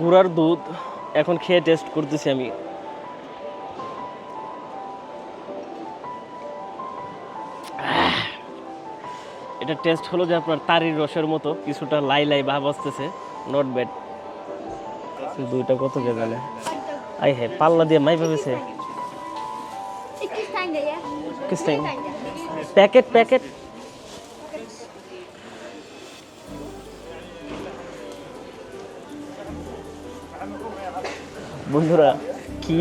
গুড়ার দুধ এখন খেয়ে টেস্ট করতেছি আমি। এটা টেস্ট হলো যে আপনার তারির রসের মতো কিছুটা লাই লাই ভাব আসতেছে নট ব্যাড দুইটা কত জানে? আই হ্যাঁ পাল্লা দিয়ে মাই ভেবেছে. Packet packet. বন্ধুরা, কি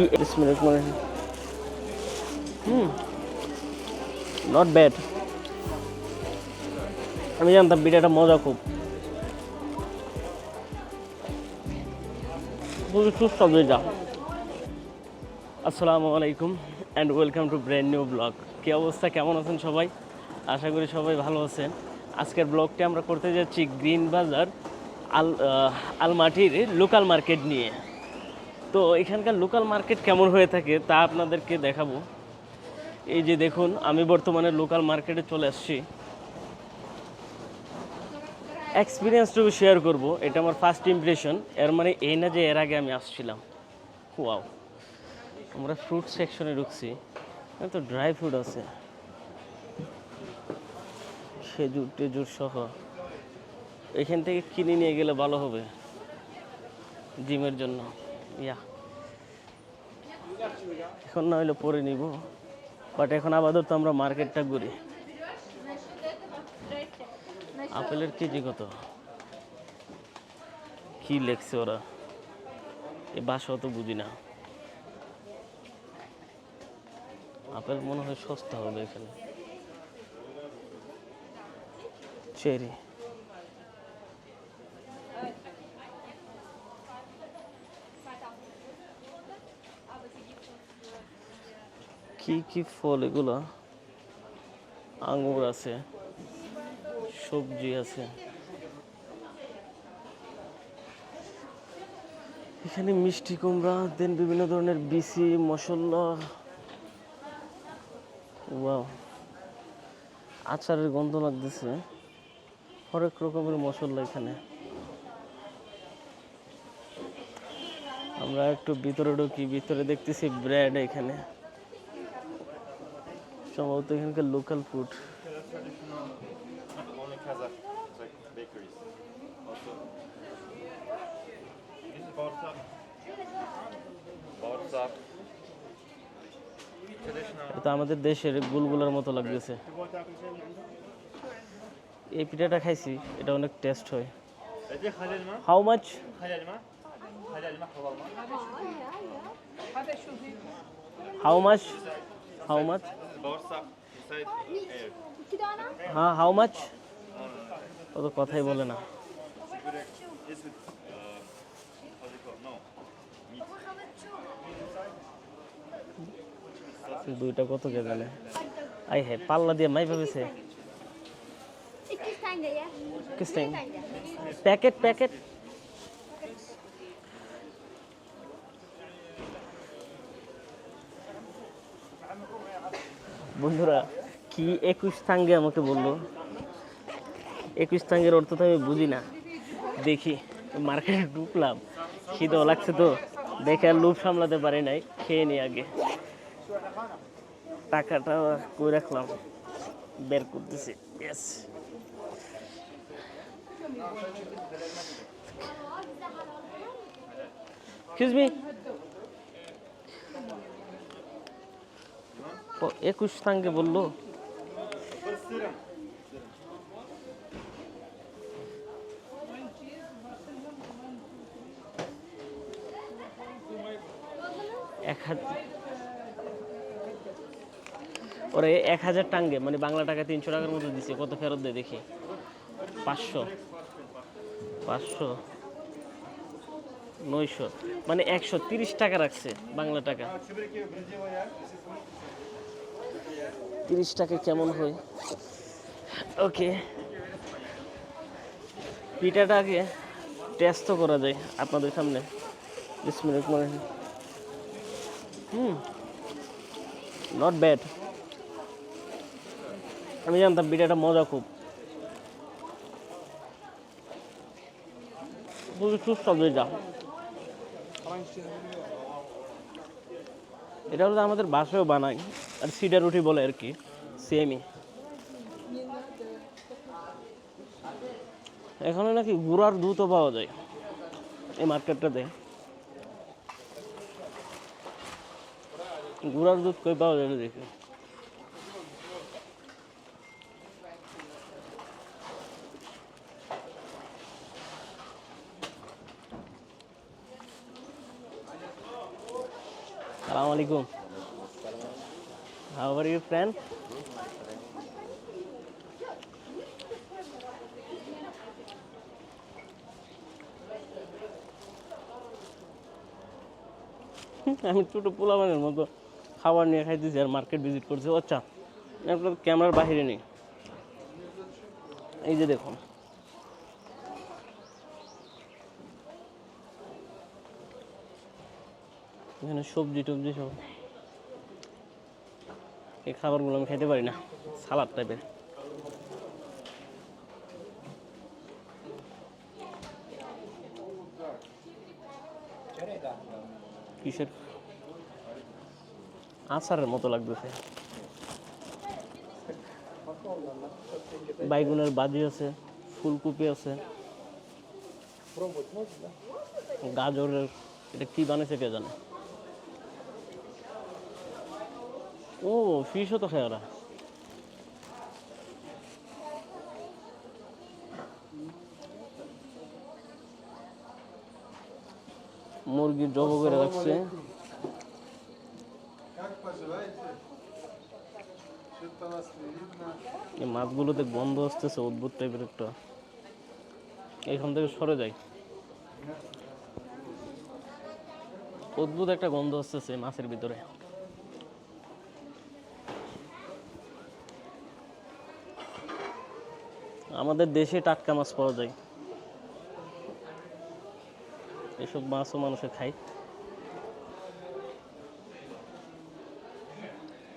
হুম নট ব্যাড আমি জানতাম বিটাটা মজা খুব। খুবই সুস্বাদু এটা। আসসালামু আলাইকুম and welcome to brand new blog কী অবস্থা? কেমন আছেন সবাই? আশা করি সবাই ভালো আছেন। আজকের ব্লগটি আমরা করতে যাচ্ছি গ্রিন বাজার আল আলমাটির লোকাল মার্কেট নিয়ে। তো এখানকার লোকাল মার্কেট কেমন হয়ে থাকে তা আপনাদেরকে দেখাবো। এই যে দেখুন, আমি বর্তমানে লোকাল মার্কেটে চলে আসছি। এক্সপিরিয়েন্সটুকু শেয়ার করব, এটা আমার ফার্স্ট ইমপ্রেশন এর মানে এই না যে এর আগে আমি আসছিলাম। ওয়াও আমরা ফ্রুট সেকশনে ঢুকছি। তো ড্রাই ফ্রুট আছে। খেজুর টেজুর সহ। এখান থেকে কিনে নিয়ে গেলে ভালো হবে। জিমের জন্য। ইয়া। এখন না হলে পরে নিব। বাট এখন আপাতত আমরা মার্কেটটা ঘুরি। আপেলের কেজি কত? কি লেখছে ওরা? এ বাসা অত বুঝি না। আপেল মনে হয় সস্তা হবে এখানে। চেরি। কি কি ফল এগুলো? আঙুর আছে, সবজি আছে। এখানে মিষ্টি কুমড়া, দেন বিভিন্ন ধরনের বিসি, মশলা। ওয়াও। আচারের গন্ধ লাগতেছে। হরেক রকমের মশলা এখানে। আমরা একটু ভিতরে ঢুকি, ভিতরে দেখতেছি ব্রেড এখানে। সম্ভবত এখানকার লোকাল ফুড এটা আমাদের দেশের গুলগুলার মতো লাগতেছে। এই পিঠাটা খাইছি, এটা অনেক টেস্ট হয়। How much how much how much হ্যাঁ হাউ মাচ ও তো কথাই বলে না uh. দুইটা কত কে জানে আই হ্যাঁ পাল্লা দিয়ে মাই ভেবেছে İki tane ya. Kiss time Bir tane. Packet packet বন্ধুরা, কি একুশ থাঙ্গে আমাকে বলল? একুশ থাঙ্গের অর্থ তো আমি বুঝি না। দেখি, মার্কেটে ঢুকলাম, খিদেও লাগছে তো। দেখে আর লোভ সামলাতে পারি নাই, খেয়ে নি আগে। টাকাটা কই রাখলাম? বের করতেছি মি একুশ তাঙ্গে বলল। এক হাজার ওরে এক হাজার টাঙ্গে মানে বাংলা টাকা তিনশো টাকার মতো দিছে, কত ফেরত দেয় দেখি। পাঁচশো। পাঁচশো। নয়শো। মানে একশো তিরিশ টাকা রাখছে বাংলা টাকা। তিরিশ টাকা কেমন হয়? ওকে। পিঠাটাকে টেস্ট করা যায় আপনাদের সামনে। বিশ মিনিট মনে হুম। নট ব্যাড আমি জানতাম পিঠাটা মজা খুব। খুবই সুস্বাদু এটা। এটা হলো আমাদের বাসায়ও বানাই। আর সিডা রুটি বলে আর কি সেমই এখানে নাকি গুড়ার দুধও পাওয়া যায়, এই মার্কেটটাতে। গুড়ার দুধ কই পাওয়া যায় না দেখি। আলাইকুম। How are you, friend? আমি ছোটো পোলাবানের মতো খাবার নিয়ে খাইতেছি আর মার্কেট ভিজিট করছি। আচ্ছা আপনার ক্যামেরার বাহিরে নেই। এই যে দেখুন। এখানে সবজি টবজি সব। এই খাবারগুলো আমি খেতে পারি না। সালাদ টাইপের কিসের? আচারের মতো লাগতেছে বাইগুনের বাজি আছে, ফুলকপি আছে। গাজরের, এটা কি বানাইছে কে জানে? ও ফিশও তো খায় ওরা। মুরগির জব করে রাখছে। এই মাছগুলোতে গন্ধ আসতেছে, অদ্ভুত টাইপের একটা। এখান থেকে সরে যাই। অদ্ভুত একটা গন্ধ আসতেছে মাছের ভিতরে। আমাদের দেশে টাটকা মাছ পাওয়া যায়। এসব মাছও মানুষে খায়।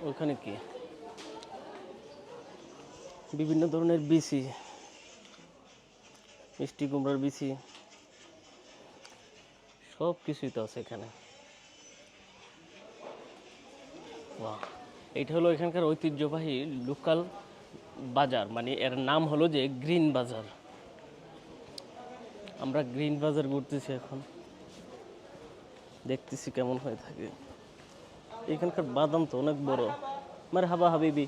ওখানে কি? বিভিন্ন ধরনের বিচি, মিষ্টি কুমড়ার বিচি সব কিছুই তো আছে এখানে। এটা হলো এখানকার ঐতিহ্যবাহী লোকাল বাজার মানে এর নাম হলো যে গ্রিন বাজার। আমরা গ্রিন বাজার ঘুরতেছি এখন। দেখতেছি কেমন হয়ে থাকে। এখানকার বাদাম তো অনেক বড়। মানে হাবা হাবিবি।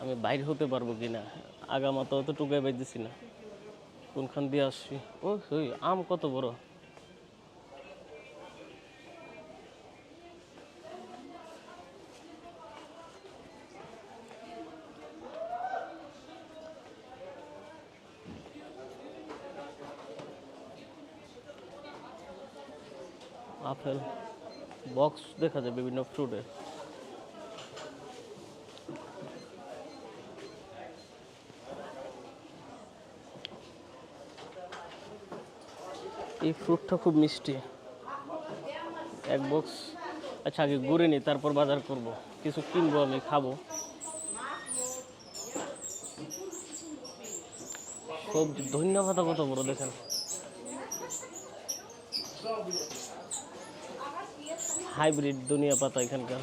আমি বাইর হতে পারব কি না আগামাতা অত টুকাই না। কোনখান দিয়ে আসছি? ও ওই আম কত বড়? আপেল বক্স দেখা যায় বিভিন্ন ফ্রুটের এই ফ্রুটটা খুব মিষ্টি। এক বক্স আচ্ছা আগে ঘুরে নিই তারপর বাজার করব। কিছু কিনবো আমি, খাব। সবজি ধন্যবাদ কত বড়, দেখেন। হাইব্রিড দুনিয়া পাতা এখানকার।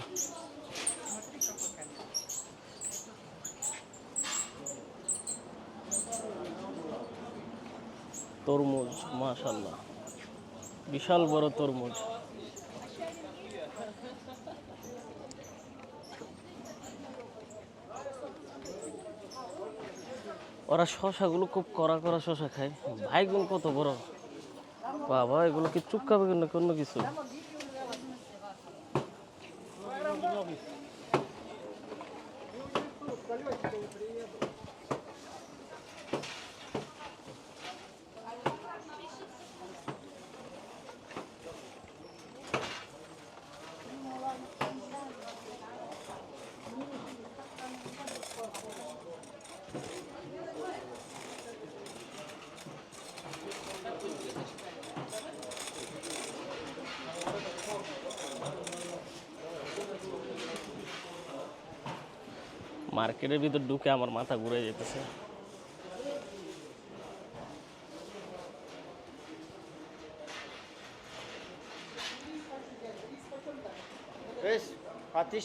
তরমুজ মাশাল্লাহ বিশাল বড় তরমুজ। ওরা শশাগুলো খুব কড়া কড়া শশা খায়। ভাইগুন কত বড়? বাবা, এগুলো কি চুপকাবে না অন্য কিছু? মার্কেটের ভিতর ঢুকে আমার মাথা ঘুরে যেতেছে।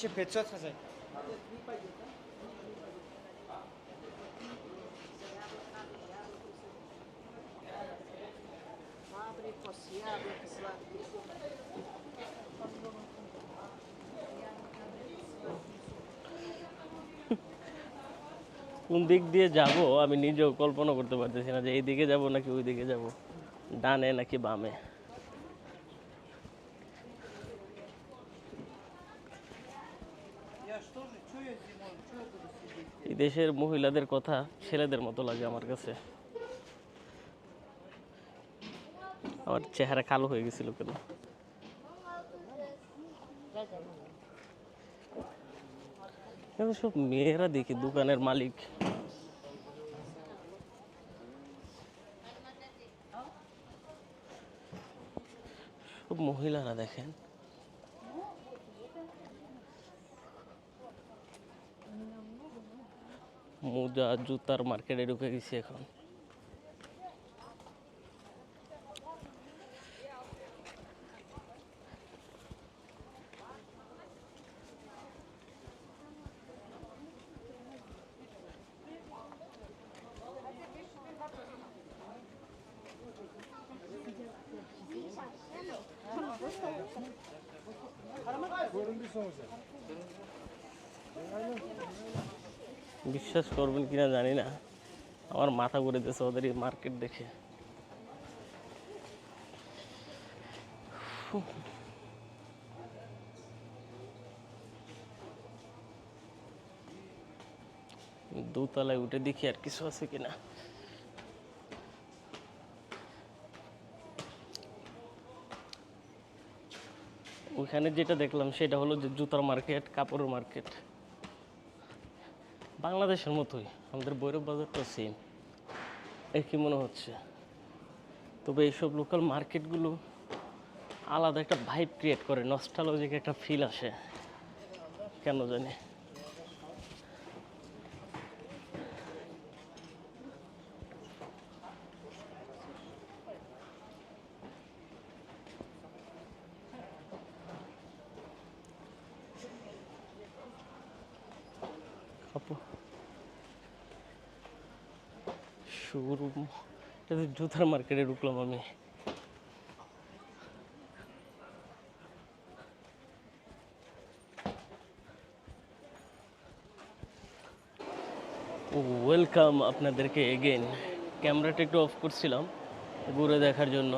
się 500 কোন দিক দিয়ে যাব, আমি নিজেও কল্পনা করতে পারতেছি না যে এই দিকে যাব নাকি ওই দিকে যাব। ডানে নাকি বামে? এই দেশের মহিলাদের কথা ছেলেদের মতো লাগে আমার কাছে। আমার চেহারা কালো হয়ে গেছিল কেন? সব মেয়েরা দেখি দোকানের মালিক। সব মহিলারা দেখেন। মোজা জুতার মার্কেটে ঢুকে গেছি এখন। বিশ্বাস করবেন কিনা জানি না। আমার মাথা ঘুরে দিয়েছে ওদের মার্কেট দেখে। দোতলায় উঠে দেখি আর কিছু আছে কিনা। ওইখানে যেটা দেখলাম সেটা হলো যে জুতার মার্কেট কাপড়ের মার্কেট বাংলাদেশের মতোই, আমাদের বৈরব বাজারটা সেম একই মনে হচ্ছে। তবে এইসব লোকাল মার্কেটগুলো আলাদা একটা ভাইব ক্রিয়েট করে নস্টালজিক একটা ফিল আসে। কেন জানি। আপু শোরুম। এটা জুতার মার্কেটে ঢুকলাম আমি। ওয়েলকাম আপনাদেরকে এগেন ক্যামেরাটা একটু অফ করছিলাম, ঘুরে দেখার জন্য।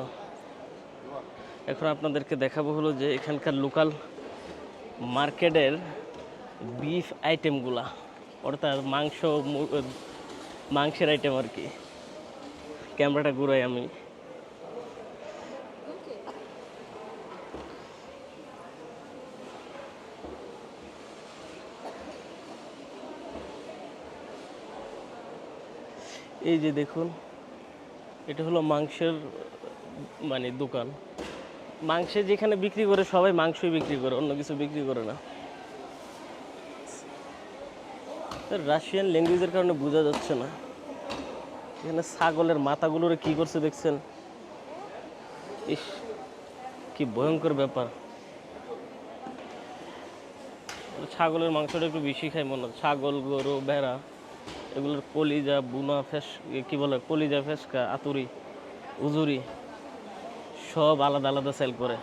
এখন আপনাদেরকে দেখাবো হলো যে এখানকার লোকাল মার্কেটের বিফ আইটেমগুলা অর্থাৎ মাংস মাংসের আইটেম আর কি। ক্যামেরাটা ঘুরাই আমি। এই যে দেখুন, এটা হলো মাংসের মানে দোকান। মাংসে যেখানে বিক্রি করে সবাই মাংসই বিক্রি করে, অন্য কিছু বিক্রি করে না। রাশিয়ান ল্যাঙ্গুয়েজের কারণে বোঝা যাচ্ছে না। এখানে ছাগলের মাথাগুলোরে কি করছে দেখছেন? ইস, কি ভয়ঙ্কর ব্যাপার। ছাগলের মাংসটা একটু বেশি খাই মনে হয় ছাগল, গরু, ভেড়া, এগুলোর কলিজা, বুনা, ফেস কি বলে? কলিজা, ফেসকা, আতুরি, উজুরি, সব আলাদা আলাদা সেল করে।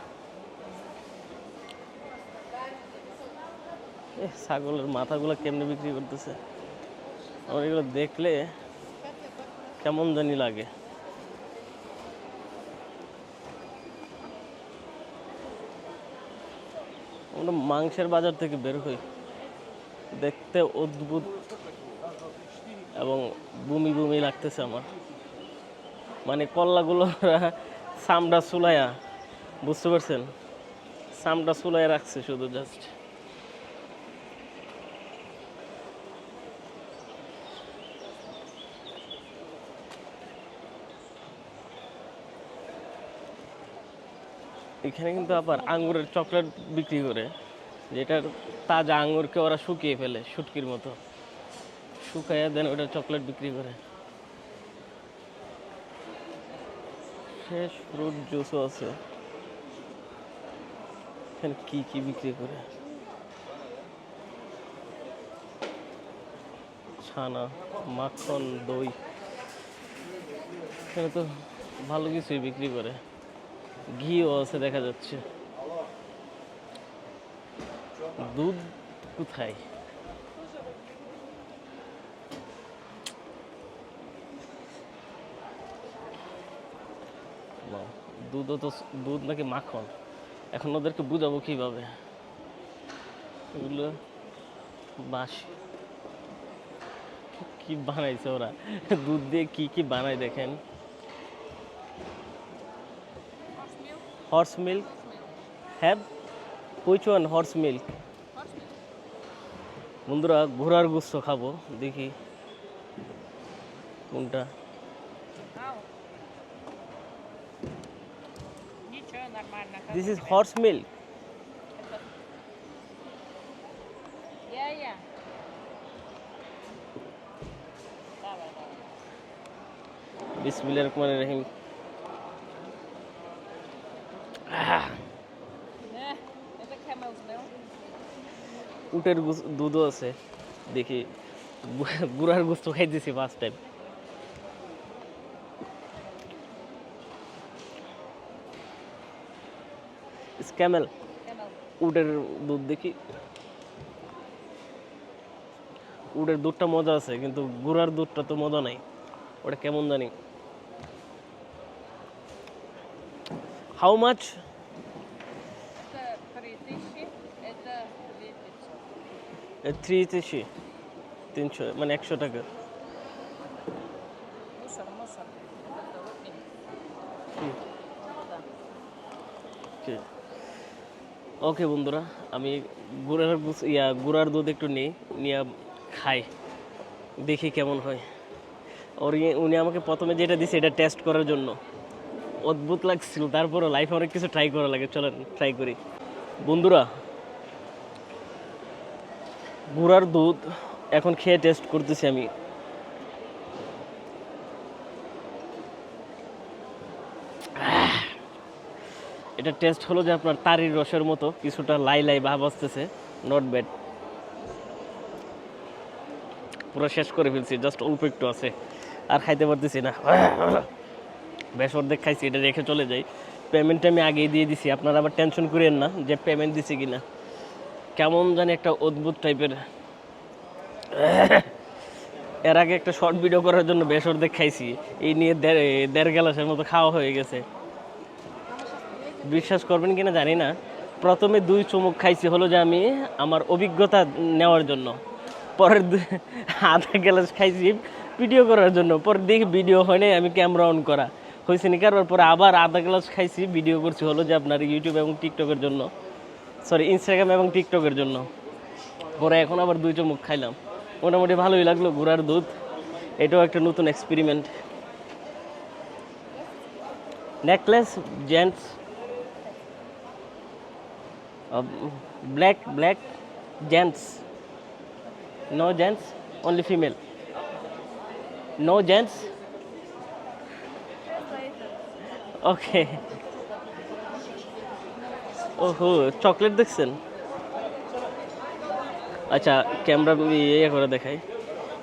ছাগলের মাথাগুলো কেমনে বিক্রি করতেছে? আমার এগুলো দেখলে কেমন জানি লাগে। আমরা মাংসের বাজার থেকে বের হই। দেখতে অদ্ভুত এবং বমি বমি লাগতেছে আমার। মানে কল্লাগুলো সামটা চুলাইয়া, বুঝতে পারছেন? সামটা চুলাইয়া রাখছে শুধু জাস্ট এখানে কিন্তু আবার আঙ্গুরের চকলেট বিক্রি করে, যেটার তাজা আঙ্গুরকে ওরা শুকিয়ে ফেলে, শুটকির মতো। শুকাইয়া দেন ওটা চকলেট বিক্রি করে। ফ্রেশ ফ্রুট জুসও আছে। এখানে কি কি বিক্রি করে? ছানা, মাখন, দই। এখানে তো ভালো কিছুই বিক্রি করে। ঘিও আছে দেখা যাচ্ছে। দুধ কোথায়? দুধও তো দুধ নাকি মাখন? এখন ওদেরকে বুঝাবো কীভাবে। এগুলো বাস কি বানাইছে ওরা? দুধ দিয়ে কি কি বানায় দেখেন। horse milk have which one horse milk? বন্ধুরা ঘোড়ার গুস্ত খাব দেখি কোনটা। দিস ইজ হর্স মিল্ক বিসমিল্লাহির রহমানির রহিম। উটের দুধও আছে। দেখি গুড়ার গুস্ত খাইতেছি ফার্স্ট টাইম ক্যামেল Camel. উটের দুধ দেখি। উটের দুধটা মজা আছে, কিন্তু গুড়ার দুধটা তো মজা নাই। ওটা কেমন জানি। হাউ মাছ থ্রি তিনশো তিনশো মানে একশো টাকা। ওকে বন্ধুরা, আমি গুড়ার ইয়া, গুড়ার দুধ একটু নিই, নিয়ে খাই, দেখি কেমন হয়। ওর ইয়ে, উনি আমাকে প্রথমে যেটা দিছে এটা টেস্ট করার জন্য। অদ্ভুত লাগছিল, তারপরও লাইফে অনেক কিছু ট্রাই করা লাগে, চলেন ট্রাই করি। বন্ধুরা গুড়ার দুধ এখন খেয়ে টেস্ট করতেছি আমি। এটা টেস্ট হলো যে আপনার তারির রসের মতো, কিছুটা লাই লাই ভাব আসতেছে নট ব্যাড পুরো শেষ করে ফেলছি জাস্ট অল্প একটু আছে, আর খাইতে পারতেছি না। বেশ অর্ধেক খাইছি, এটা রেখে চলে যাই। পেমেন্টটা আমি আগেই দিয়ে দিছি, আপনারা আবার টেনশন করেন না যে পেমেন্ট দিছি কিনা। কেমন জানি একটা অদ্ভুত টাইপের এর আগে একটা শর্ট ভিডিও করার জন্য অর্ধেক খাইছি। এই নিয়ে দেড় গ্লাসের মতো খাওয়া হয়ে গেছে। বিশ্বাস করবেন কিনা জানি না। প্রথমে দুই চুমুক খাইছি হলো যে আমি আমার অভিজ্ঞতা নেওয়ার জন্য। পরের আধা গ্লাস খাইছি ভিডিও করার জন্য। পরে দেখি ভিডিও হয় নাই, আমি ক্যামেরা অন করা। হয়েছে নি কারণ পরে আবার আধা গ্লাস খাইছি ভিডিও করছি হলো যে আপনার ইউটিউব এবং টিকটকের জন্য। সরি ইনস্টাগ্রাম এবং টিকটকের জন্য। পরে এখন আবার দুই চুমুক খাইলাম। মোটামুটি ভালোই লাগল গুড়ার দুধ। এটাও একটা নতুন experiment necklace gents black black gents no gents only female no gents okay ওহো চকলেট দেখছেন আচ্ছা ক্যামেরা ইয়ে করে দেখাই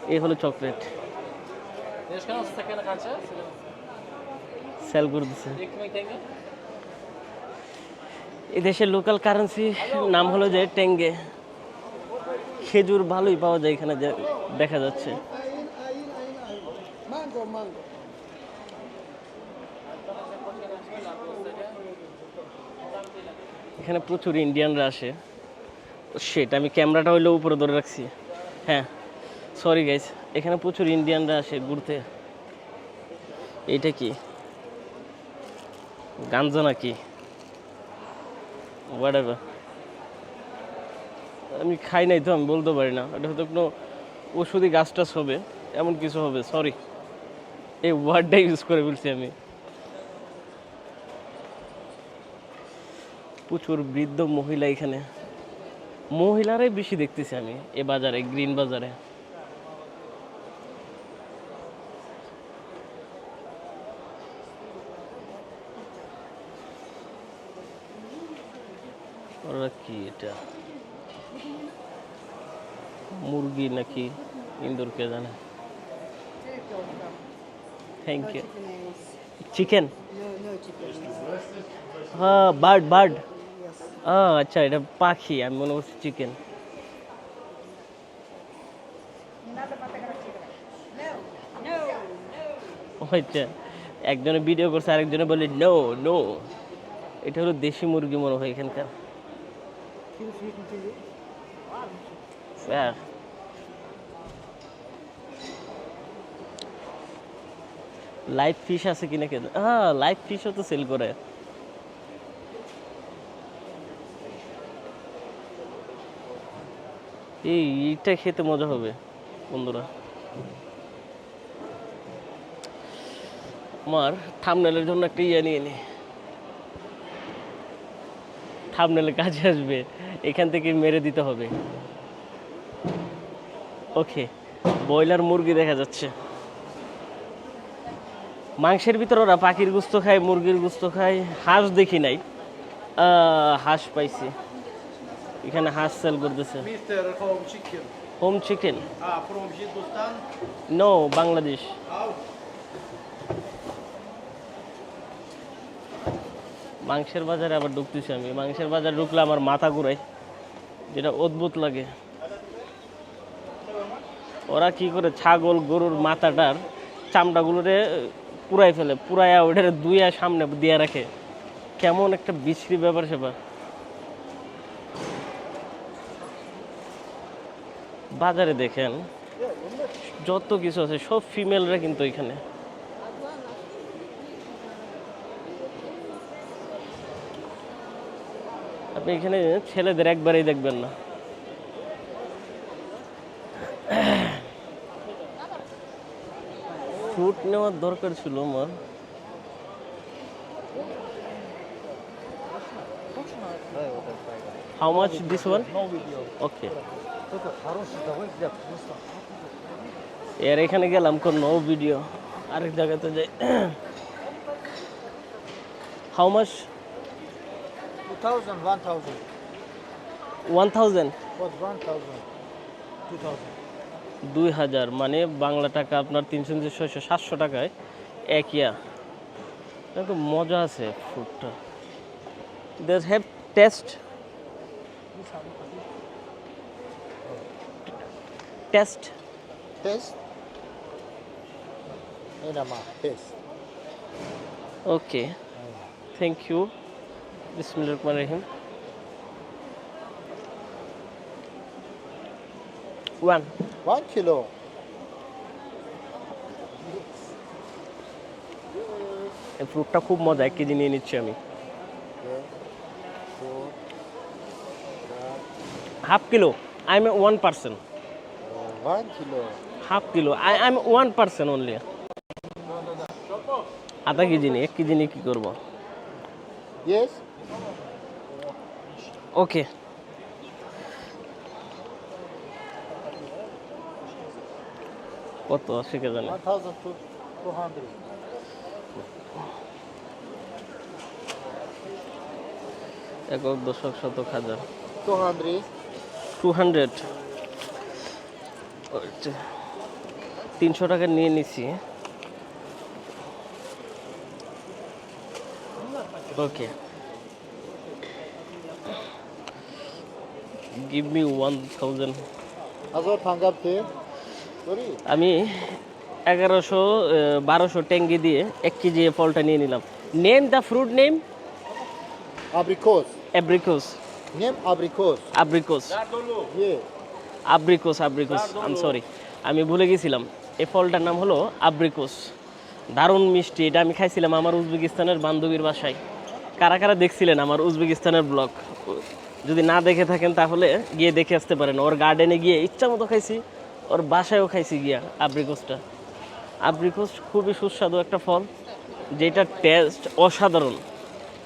এই হলো চকলেট সেল করে দিচ্ছে এই দেশের লোকাল কারেন্সি নাম হলো যে টেঙ্গে খেজুর ভালোই পাওয়া যায় এখানে যে দেখা যাচ্ছে Mango, mango. এখানে প্রচুর ইন্ডিয়ানরা আসে। সেটা আমি ক্যামেরাটা হইলেও উপরে ধরে রাখছি। হ্যাঁ সরি গাইস এখানে প্রচুর ইন্ডিয়ানরা আসে ঘুরতে। এইটা কি? গাঞ্জা নাকি? আমি খাই নাই তো, আমি বলতে পারি না। এটা হয়তো কোনো ওষুধি গাছ টাছ হবে, এমন কিছু হবে সরি এই ওয়ার্ডটা ইউজ করে বলছি আমি। প্রচুর বৃদ্ধ মহিলা এখানে মহিলারাই বেশি দেখতেছি আমি এ বাজারে গ্রিন বাজারে ওরা কি এটা মুরগি নাকি ইন্দুরকে জানে থ্যাংক ইউ চিকেন हाँ बर्ड बर्ड হ্যাঁ আচ্ছা এটা পাখি, আমি মনে করছি চিকেন আচ্ছা একজনে ভিডিও করছে, আরেকজনে বলে নো নো এটা হলো দেশি মুরগি মনে হয় এখানকার. লাইভ ফিশ আছে কিনা কেন হ্যাঁ লাইভ ফিশও তো সেল করে। এই এইটা খেতে মজা হবে, বন্ধুরা। আমার থামনেলের জন্য একটা ইয়ে নিয়ে নি। থামনেলে কাজে আসবে, এখান থেকে মেরে দিতে হবে। ওকে ব্রয়লার মুরগি দেখা যাচ্ছে। মাংসের ভিতর ওরা পাখির গুস্ত খায়, মুরগির গুস্ত খায়, হাঁস দেখি নাই। হাঁস পাইছি। এখানে হাঁস সেল করতেছে. হোম চিকেন নো বাংলাদেশ মাংসের বাজারে আবার ঢুকতেছি আমি। মাংসের বাজারে ঢুকলে আমার মাথা ঘুরায়। যেটা অদ্ভুত লাগে। ওরা কি করে ছাগল গরুর মাথাটার চামড়াগুলোরে পুরাই ফেলে পুরাইয়া ওটার দুইয়া সামনে দিয়ে রাখে। কেমন একটা বিশ্রী ব্যাপার সেবার বাজারে দেখেন, যত কিছু আছে সব ফিমেলরা কিন্তু এখানে। আপনি এখানে ছেলেদের একবারেই দেখবেন না। ফ্রুট নেওয়ার দরকার ছিল আমার। How much this one okay এর এখানে গেলাম কোন নো ভিডিও? আরেক জায়গাতে যাই। How much 2000, 1000. Thousand What 1000? 2000. দুই হাজার মানে বাংলা টাকা আপনার তিনশো তিনশো ছয়শো সাতশো টাকায় এক ইয়া মজা আছে ফুডটা there have taste taste? Enama, test. Okay thank you বিসমিল্লাহ রহমান রহিম ওয়ান One kilo. এই ফ্রুটটা খুব মজা এক কেজি নিয়ে নিচ্ছি আমি half kilo I am one percent Uh, one kilo. Half kilo I I am one percent only আধা কেজি নিয়ে এক কেজি নিয়ে কী করব? ওকে কত আছে কে জানে 1200. একক দশক শতক হাজার 200. টু হান্ড্রেড তিনশো টাকা নিয়ে নিছি। Okay. Give me one thousand আমি এগারোশো বারোশো ট্যাঙ্গি দিয়ে এক কেজি ফলটা নিয়ে নিলাম। Name the fruit name. অ্যাব্রিকোস Name abricot. আব্রিকোস Yeah. আব্রিকোস আব্রিকোস আম সরি আমি ভুলে গেছিলাম। এই ফলটার নাম হলো আব্রিকোস দারুণ মিষ্টি। এটা আমি খাইছিলাম আমার উজবেকিস্তানের বান্ধবীর বাসায়। কারা কারা দেখছিলেন আমার উজবেকিস্তানের ব্লগ? যদি না দেখে থাকেন তাহলে গিয়ে দেখে আসতে পারেন। ওর গার্ডেনে গিয়ে ইচ্ছা মতো খাইছি। ওর বাসায়ও খাইছি গিয়া আব্রিকোসটা আব্রিকোস খুবই সুস্বাদু একটা ফল যেটা টেস্ট অসাধারণ।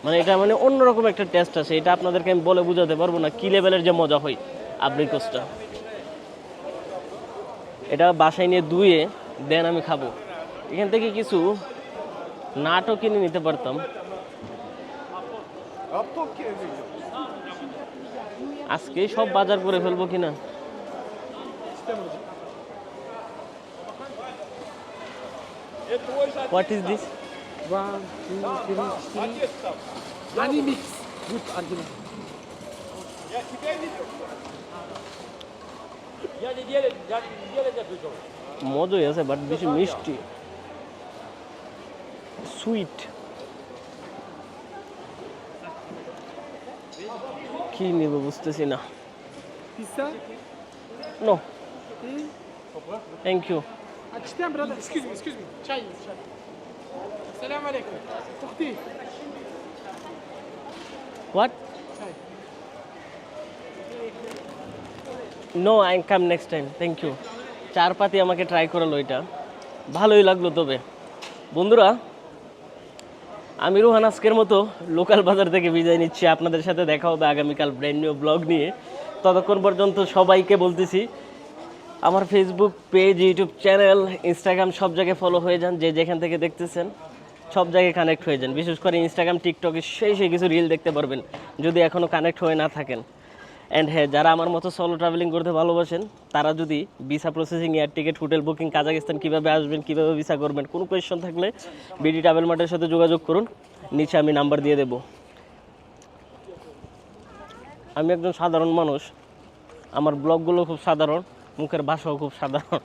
মানে এটা মানে অন্যরকম একটা টেস্ট আছে। এটা আপনাদেরকে আমি বলে বোঝাতে পারব না কি লেভেলের যে মজা হয় আব্রিকোসটা এটা বাসায় নিয়ে ধুয়ে দেন আমি খাব। এখান থেকে কিছু নাটও কিনে নিতে পারতাম। আজকে সব বাজার করে ফেলব কিনা? হোয়াট দিস মজাই আছে বাট বেশি মিষ্টি সুইট কি নেব বুঝতেছি না. Thank you Understand, brother? Excuse me, excuse me. Chai, chai. Salam alaikum. Tukhti. What Chai. No I come next time thank you চার পাতি আমাকে ট্রাই করালো এটা। ভালোই লাগল তবে। বন্ধুরা, আমি রোহান আজকের মতো লোকাল বাজার থেকে বিদায় নিচ্ছি। আপনাদের সাথে দেখা হবে আগামীকাল ব্র্যান্ড নিউ ব্লগ নিয়ে। ততক্ষণ পর্যন্ত সবাইকে বলতেছি, আমার Facebook page YouTube channel Instagram সব জায়গায় ফলো হয়ে যান। যে যেখান থেকে দেখতেছেন, সব জায়গায় কানেক্ট হয়ে যান। বিশেষ করে ইনস্টাগ্রাম টিকটকে সেই সেই কিছু রিল দেখতে পারবেন। যদি এখনও কানেক্ট হয়ে না থাকেন। অ্যান্ড হ্যাঁ যারা আমার মতো সলো ট্রাভেলিং করতে ভালোবাসেন, তারা যদি visa processing air ticket hotel booking Kazakhstan কীভাবে আসবেন, কীভাবে ভিসা করবেন, কোনো কোয়েশন থাকলে বিডি ট্রাভেল মার্টের সাথে যোগাযোগ করুন। নিচে আমি নাম্বার দিয়ে দেব। আমি একজন সাধারণ মানুষ। আমার ব্লগগুলো খুব সাধারণ, মুখের ভাষাও খুব সাধারণ।